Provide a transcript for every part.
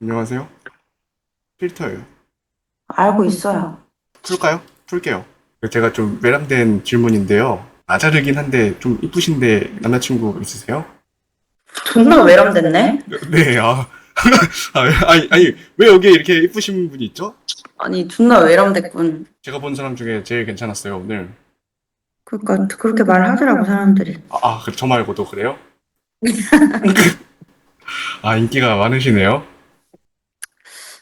안녕하세요. 필터예요. 알고 있어요. 풀까요? 풀게요. 제가 좀 외람된 질문인데요. 아자르긴 한데 좀 이쁘신데 남자친구 있으세요? 존나 외람됐네? 네, 아. 아, 아니, 아니, 왜 여기에 이렇게 이쁘신 분이 있죠? 아니, 존나 외람됐군. 제가 본 사람 중에 제일 괜찮았어요, 오늘. 그니까, 그렇게 말하더라고, 사람들이. 아, 아, 그- 저 말고도 그래요? 아, 인기가 많으시네요.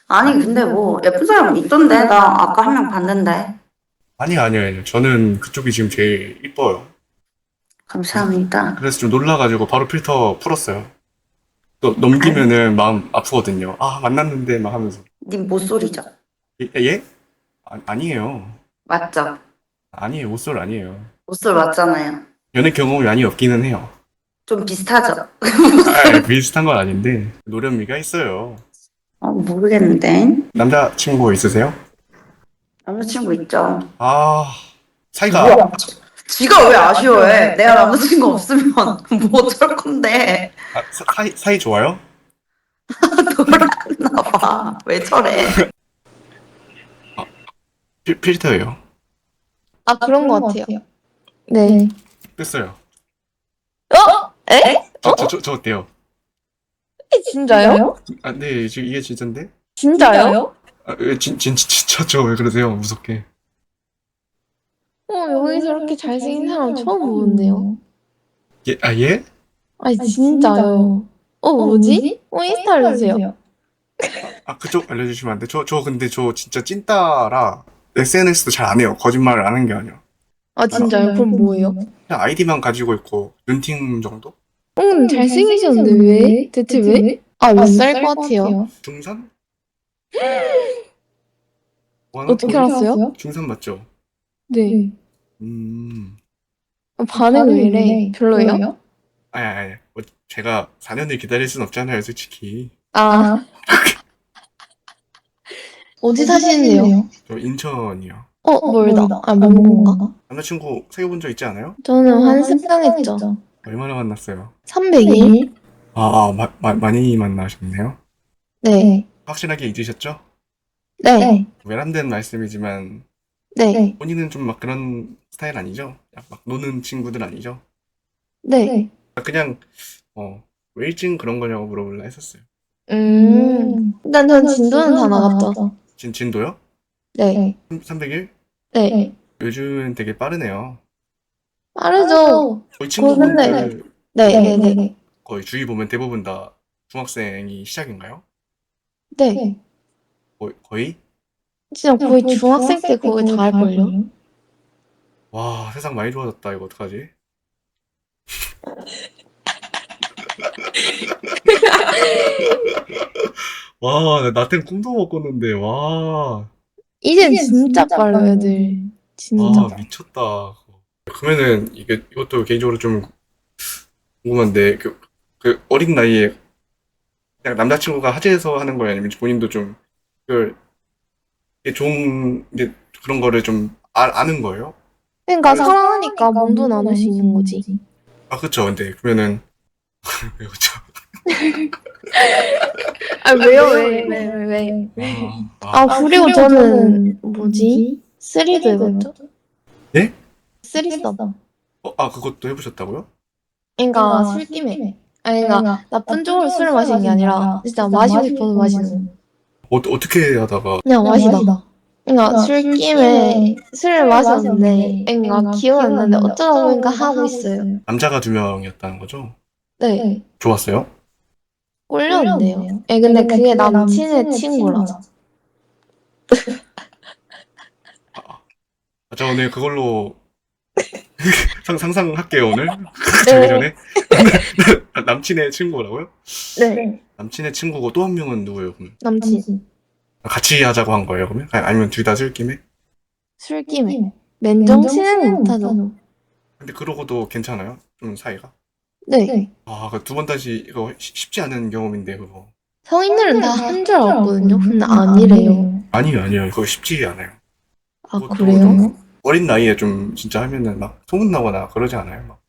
아니, 근데 뭐, 예쁜 사람 있던데? 나 아까 한 명 봤는데. 아니요, 아니요, 아니요. 저는 그쪽이 지금 제일 이뻐요. 감사합니다. 그래서 좀 놀라가지고 바로 필터 풀었어요. 또 넘기면은 마음 아프거든요. 아, 만났는데 막 하면서. 님 모쏠이죠? 예? 예? 아, 아니에요. 맞죠? 아니에요. 옷솔 아니에요. 모쏠 맞잖아요. 연애 경험이 많이 없기는 해요. 좀 비슷하죠? 아, 비슷한 건 아닌데 노련미가 있어요. 어, 모르겠는데. 남자친구 있으세요? 남자친구 있죠? 아, 사이가 뭐야? 지가 왜 아쉬워해? 내가 남자친구 없으면 뭐 어쩔 건데. 아, 사, 사이, 사이 좋아요? 나봐. 왜 저래? 필, 필터예요. 아, 그런 것 같아요. 네. 뺐어요. 어? 에? 저, 저, 저, 저 어때요? 진짜요? 아, 네, 지금 이게 진짜인데? 진짜요? 아, 왜, 진, 진, 진- 진짜죠? 왜 그러세요? 무섭게. 어, 여기서 이렇게 잘생긴 사람 처음 보는데요. 예, 아, 예? 아니, 진짜요. 어, 뭐지? 어, 인스타 알려주세요. 아, 그쪽 알려주시면 안 돼? 저, 저 근데 저 진짜 찐따라 SNS도 잘 안 해요. 거짓말을 안 하는 게 아니야. 아, 진짜요? 그럼 뭐예요? 그냥 아이디만 가지고 있고, 눈팅 정도? 응, 잘생기셨는데 왜? 대체 왜? 아, 몇살것 같아요? 중산? 어떻게 알았어요? 중산 맞죠? 네. 음. 아, 반응 왜 이래? 별로예요? 아니, 아니, 아니. 뭐 제가 4년을 기다릴 순 없잖아요, 솔직히. 아. 어디 사시는데요? 저 인천이요. 어, 멀다. 아, 먼건가? 남자친구 사귀어본 적 있지 않아요? 저는 환승당했죠. 얼마나 만났어요? 300일? 아, 아 마, 마, 많이 만나셨네요. 네. 확실하게 잊으셨죠? 네. 외람된 말씀이지만 네. 본인은 좀 막 그런 스타일 아니죠? 약막 노는 친구들 아니죠? 네. 그냥 어, 왜 일찍 그런 거냐고 물어볼라 했었어요. 음. 일단 전 진도는 다 나갔죠. 진, 진도요? 네. 300일? 네. 요즘은 되게 빠르네요. 빠르죠. 거의 친구분들 네. 네. 네. 거의 주위 보면 대부분 다 중학생이 시작인가요? 네. 거의? 거의? 진짜 거의 중학생 때 거의 다 할걸요? 와, 세상 많이 좋아졌다. 이거 어떡하지? 와, 나 나한텐 꿈도 못 꿨는데, 와. 이젠 진짜 빨라, 애들. 진짜. 아, 미쳤다. 그러면은, 이게, 이것도 개인적으로 좀 궁금한데, 그, 그 어린 나이에 그냥 남자친구가 하재해서 하는 거예요? 아니면 본인도 좀, 그걸, 이게 좀, 이제 그런 거를 좀 아, 아는 거예요? 그러니까 사랑하니까 몸도 나눌 수 있는 거지. 아, 그쵸. 근데, 그러면은, 왜 그쵸? 아, 왜요? 왜? 왜? 왜? 왜? 아, 아, 그리고 저는 뭐지? 쓰리도 해봤죠? 네? 쓰리썸. 어, 아, 그것도 해보셨다고요? 그러니까 술김에. 아니, 그러니까 나쁜 쪽으로 술을 마시는 게 아니라 진짜 마시고 싶어서 마시는 거. 어, 어떻게 하다가, 그냥 마시다. 그러니까 술김에 술을 마셨는데, 그러니까 기억 안 나는데 어쩌다 보니까 하고 있어요. 남자가 두 명이었다는 거죠? 네. 좋았어요? 꼴렸는데요. 예, 근데 그게 남친의 친구라서. 아, 저 오늘 그걸로 상, 상상할게요, 오늘. 자기 전에. 남친의 친구라고요? 네. 남친의 친구고 또 한 명은 누구예요, 그럼? 남친. 같이 하자고 한 거예요, 그러면? 아니, 아니면 둘 다 술김에? 술김에. 맨정신은 못하죠. 근데 그러고도 괜찮아요? 좀 사이가? 네. 아, 그두번 다시, 이거 쉽- 쉽지 않은 경험인데, 그거. 성인들은 다 한 줄 알았거든요. 근데 아니래요. 아니요, 아니요. 그거 쉽지 않아요. 아, 그것도 그래요? 어린 나이에 좀 진짜 하면은 막 소문 나거나 그러지 않아요? 막.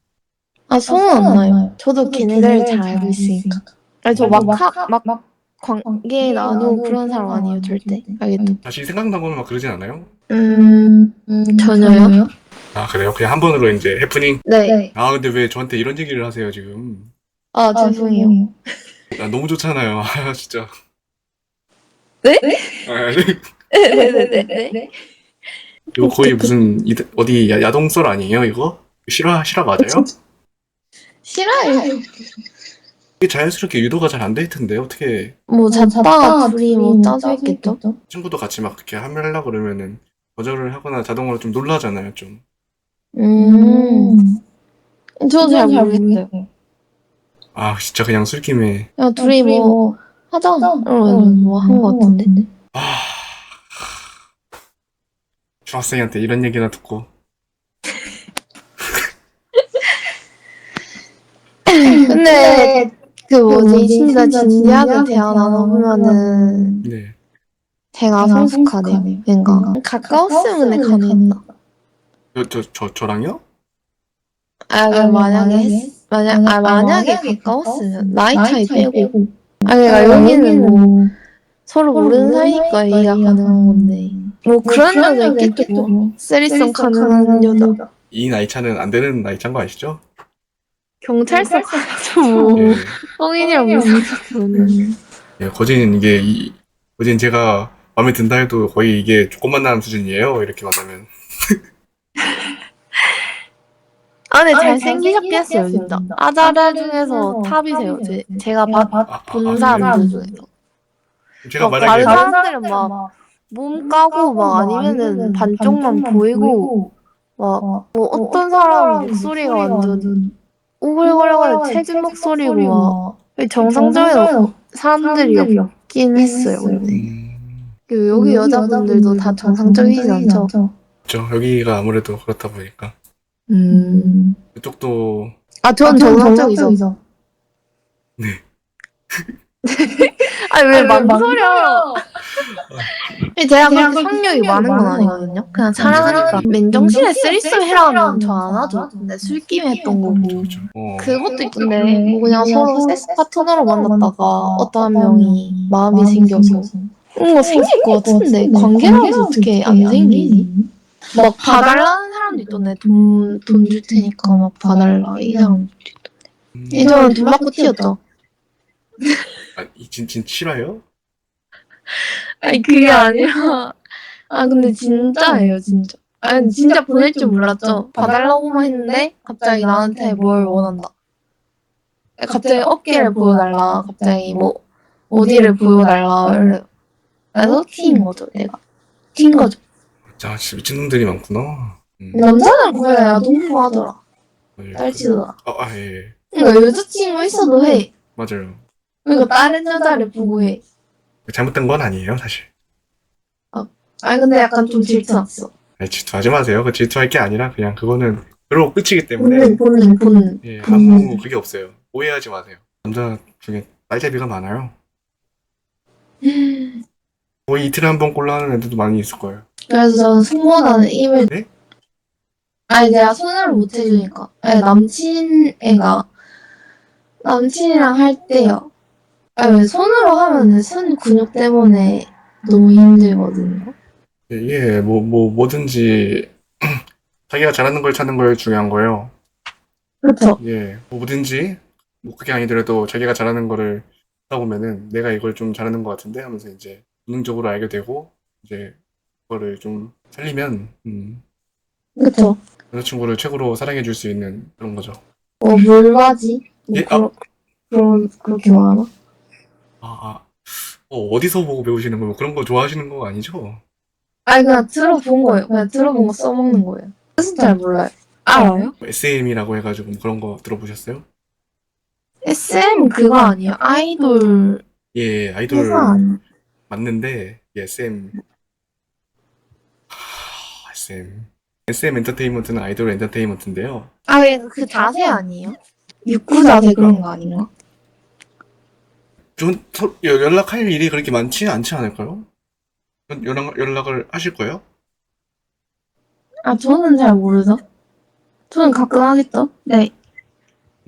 아, 소문 안 나요. 저도 걔네들 잘 알고 있으니까. 아니, 저 막, 하, 막, 관계 나누고 그런 사람 아니에요, 절대. 알겠죠? 다시 생각나거나 막 그러진 않아요? 음, 전혀요? 아 그래요? 그냥 한 번으로 이제 해프닝 네. 아 근데 왜 저한테 이런 얘기를 하세요 지금 아, 죄송해요. 아, 너무 좋잖아요 아 진짜 네? 아, 네네네. 이거 거의 무슨 이- 어디 야, 야동썰 아니에요 이거? 실화 실화 맞아요? 싫어요. 이게 자연스럽게 유도가 잘 안 될 텐데 어떻게 뭐, 잤다가 둘이 뭐 짜져 있겠죠? 친구도 같이 막 그렇게 하려고 그러면은 거절을 하거나 자동으로 좀 놀라잖아요 좀 음. 저도 잘 모르겠어요. 아 진짜 그냥 술김에 그냥 둘이 뭐, 하자. 이러면서 뭐한 것 같은데. 아 중학생한테 이런 얘기나 듣고 근데, 그 뭐지, 진짜 진지하게 대화 나눠보면은, 네 제가 성숙하네요. 그러니까, 가까웠으면 근데 가능했다. 저, 저, 저, 저랑요? 아, 그 만약에 했, 만약, 아, 만약에 가까웠으면, 나이 차이 빼고. 아, 그러니까 여기는 뭐, 서로 모르는 사이니까 얘기가 가능한 건데. 뭐 그런 여자 있겠죠. 뭐. 쓰리썸 가능한 여자. 이 나이 차는 안 되는 나이 차인 거 아시죠? 경찰서 가서 뭐, 예. 성인이랑 무슨 상관은. 예, 거진 이게 이 거진 제가 마음에 든다 해도 거의 이게 조금 만나는 수준이에요. 이렇게 만나면. 아, 근데 잘생기셨게 했어요, 진짜. 아자라 중에서 탑이세요. 제, 제가 봐, 아, 아, 본 아, 사람들? 중에서. 제가 막 만약에 다른 사람들은 막, 몸 까고 막 아니면은 반쪽만 보이고, 막, 뭐 어떤 사람 목소리가 완전 오글거려가지고 체진 목소리고 막, 정상적인 사람들이 없긴 했어요, 근데. 음, 그 여기 여자분들도 다 정상적이지 않죠? 그렇죠. 여기가 아무래도 그렇다 보니까 음. 이쪽도 아, 전 정상적이죠. 네. 아니, 왜 망설여? 제가 그렇게 상력이 많은 건 아니거든요. 그냥 사랑하니까. 맨정신에 쓰리썸 해라면 저 안 하죠. 근데 술김에 했던 거고. 그렇죠. 어, 그것도 있던데, 뭐 그냥 서로 섹스 파트너로 만났다가 어떤 한 명이 마음이 생겨서. 뭔가 생길 것 같은데, 관계라서 어떻게 안 생기지? 막 봐달라는 사람도 있던데, 돈, 돈 줄 테니까 막 봐달라, 이 사람도 있던데. 음, 예전에 돈 받고 튀었죠. 아, 이 진, 진 실화요? 아니, 그게 아니라. 아, 근데 진짜예요, 진짜. 아니, 진짜 보낼 줄 몰랐죠. 봐달라고만 했는데, 갑자기 나한테 뭘 원한다. 갑자기 어깨를 보여달라, 갑자기 뭐, 어디를 보여달라, 이래. 그래서 튀인 거죠, 내가. 튄 거죠. 자, 진짜 미친놈들이 많구나. 음, 남자는 그래, 야, 너무 하더라. 예. 딸치더라. 아, 아, 예, 예. 그러니까 여자친구 있어도 해. 맞아요. 그러니까 다른 여자를 보고 해. 잘못된 건 아니에요, 사실. 아니, 근데 약간 좀 질투났어. 아니, 질투하지 마세요. 그 질투할 게 아니라 그냥 그거는 그러고 끝이기 때문에 본능, 본능, 본능. 예, 아무 그게 없어요. 오해하지 마세요. 남자 중에 딸제비가 많아요. 거의 이틀에 한 번 꼴라하는 애들도 많이 있을 거예요. 그래서 저는 승모나는 입을 네? 아니 내가 손을 못 해주니까 아니 남친 애가 남친이랑 할 때요 아니 왜 손으로 하면은 손 근육 때문에 너무 힘들거든요. 예, 이게 뭐, 뭐, 뭐든지 자기가 잘하는 걸 찾는 걸 중요한 거예요. 그렇죠. 예, 뭐 뭐든지 뭐 그게 아니더라도 자기가 잘하는 거를 하다 보면은 내가 이걸 좀 잘하는 것 같은데 하면서 이제 본능적으로 알게 되고 이제 그거를 좀 살리면 음, 그렇죠. 여자친구를 최고로 사랑해 줄 수 있는 그런 거죠. 뭐 물바지? 뭐 예, 그런 그런 그렇게 말하나 아, 아. 어, 어디서 보고 배우시는 거예요? 그런 거 좋아하시는 거 아니죠? 아니 그냥 들어본 거예요 그냥 들어본 거 써먹는 거예요 뜻은 잘 몰라요 알아요? SM이라고 해가지고 뭐 그런 거 들어보셨어요? SM 그거 아니에요 아이돌 예, 아이돌 회사 아니에요 맞는데 예, SM 하, SM SM 엔터테인먼트는 아이돌 엔터테인먼트인데요. 아, 그, 그 자세 아니에요? 육구 자세 그런 거 아닌가? 여- 연락할 일이 그렇게 많지 않지 않을까요? 연락, 연락을 하실 거예요? 아, 저는 잘 모르죠. 저는 가끔 하겠죠? 네.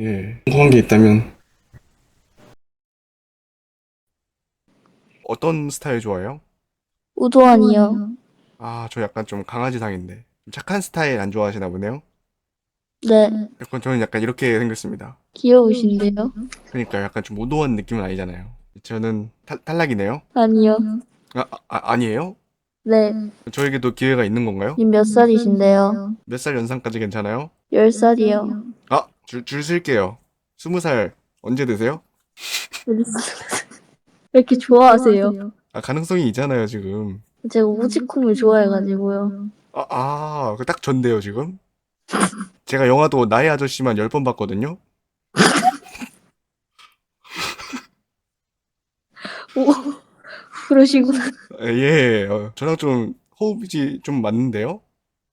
예. 궁금한 게 있다면 어떤 스타일 좋아해요? 우도환이요. 아, 저 약간 좀 강아지상인데. 좀 착한 스타일 안 좋아하시나 보네요? 네. 약간 저는 약간 이렇게 생겼습니다. 귀여우신데요? 그러니까 약간 좀 오도한 느낌은 아니잖아요. 저는 탈, 탈락이네요? 아니요. 아, 아, 아, 아니에요? 네. 저에게도 기회가 있는 건가요? 님 몇 살이신데요? 몇 살 연상까지 괜찮아요? 열 살이요. 아, 줄, 줄 쓸게요. 스무 살 언제 되세요? 왜 이렇게 좋아하세요? 아, 가능성이 있잖아요, 지금. 제가 우지콩을 좋아해가지고요. 아, 아, 그 딱 전데요, 지금? 제가 영화도 나의 아저씨만 10번 봤거든요? 오, 그러시구나. 아, 예, 어, 저랑 좀 호흡이 좀 맞는데요?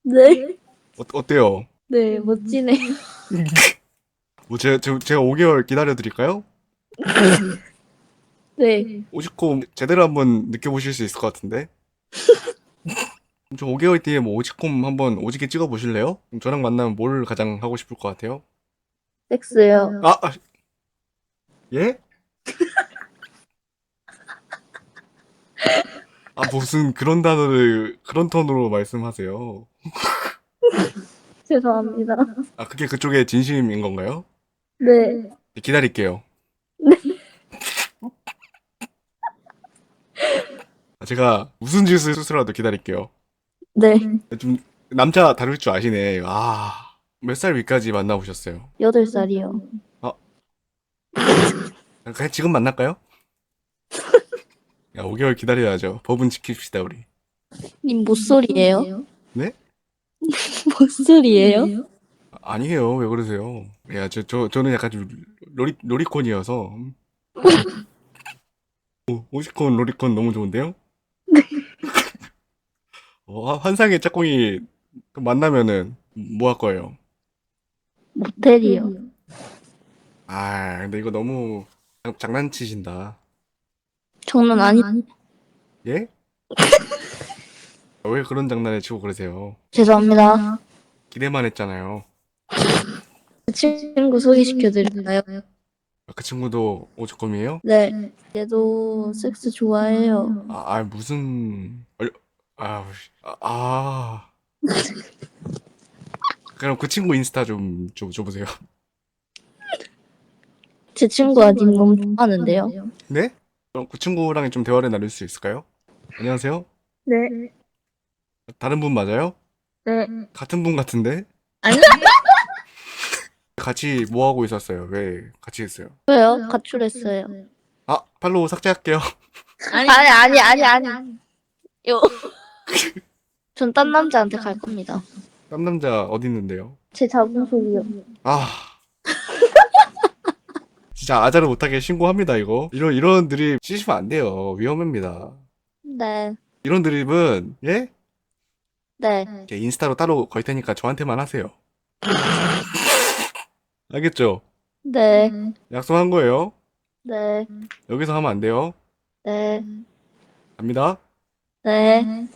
네. 어, 어때요? 네, 멋지네. 뭐, 제가, 제- 제가 5개월 기다려드릴까요? 네. 오지코 제대로 한번 느껴보실 수 있을 것 같은데? 저 5개월 뒤에 뭐 오지콤 한번 오지게 찍어 보실래요? 저랑 만나면 뭘 가장 하고 싶을 것 같아요? 섹스요. 아, 아, 예? 아, 무슨 그런 단어를 그런 톤으로 말씀하세요? 죄송합니다. 아, 그게 그쪽의 진심인 건가요? 네. 기다릴게요. 아, 제가 무슨 짓을 수술라도 기다릴게요. 네. 좀 남자 다룰 줄 아시네. 아, 몇 살 위까지 만나보셨어요? 여덟 살이요. 그냥 지금 만날까요? 야, 5개월 기다려야죠. 법은 지킵시다, 우리. 님 못 소리예요? 네? 못소리예요? 아, 아니에요. 왜 그러세요? 야, 저, 저, 저는 약간 좀 로리, 로리콘이어서. 오, 오시콘, 로리콘 너무 좋은데요? 어, 화- 환상의 짝꿍이 만나면은 뭐 할 거예요? 모텔이요. 아, 근데 이거 너무 장- 장난치신다. 장난 아니. 예? 왜 그런 장난을 치고 그러세요? 죄송합니다. 기대만 했잖아요. 그 친구 소개시켜드릴까요? 그 친구도 오죽컴이에요? 네. 얘도 섹스 좋아해요. 아, 아, 무슨 얼... 아, 아, 아. 그럼 그 친구 인스타 좀 줘, 줘보세요. 제 친구가 님 너무 좋아하는데요. 네? 그럼 그 친구랑 좀 대화를 나눌 수 있을까요? 안녕하세요. 네. 다른 분 맞아요? 네. 같은 분 같은데? 아니. 같이 뭐 하고 있었어요? 왜 같이 했어요? 왜요? 가출했어요. 아, 팔로우 삭제할게요. 아니 아니 아니 아니. 요. 전 딴 남자한테 갈 겁니다. 땀 남자 어디 있는데요? 제 자궁속이요. 아. 진짜 아자를 못하게 신고합니다, 이거. 이런, 이런 드립 치시면 안 돼요. 위험합니다. 네. 이런 드립은, 예? 네. 이렇게 인스타로 따로 걸 테니까 저한테만 하세요. 알겠죠? 네. 약속한 거예요. 네. 여기서 하면 안 돼요. 네. 갑니다. 네.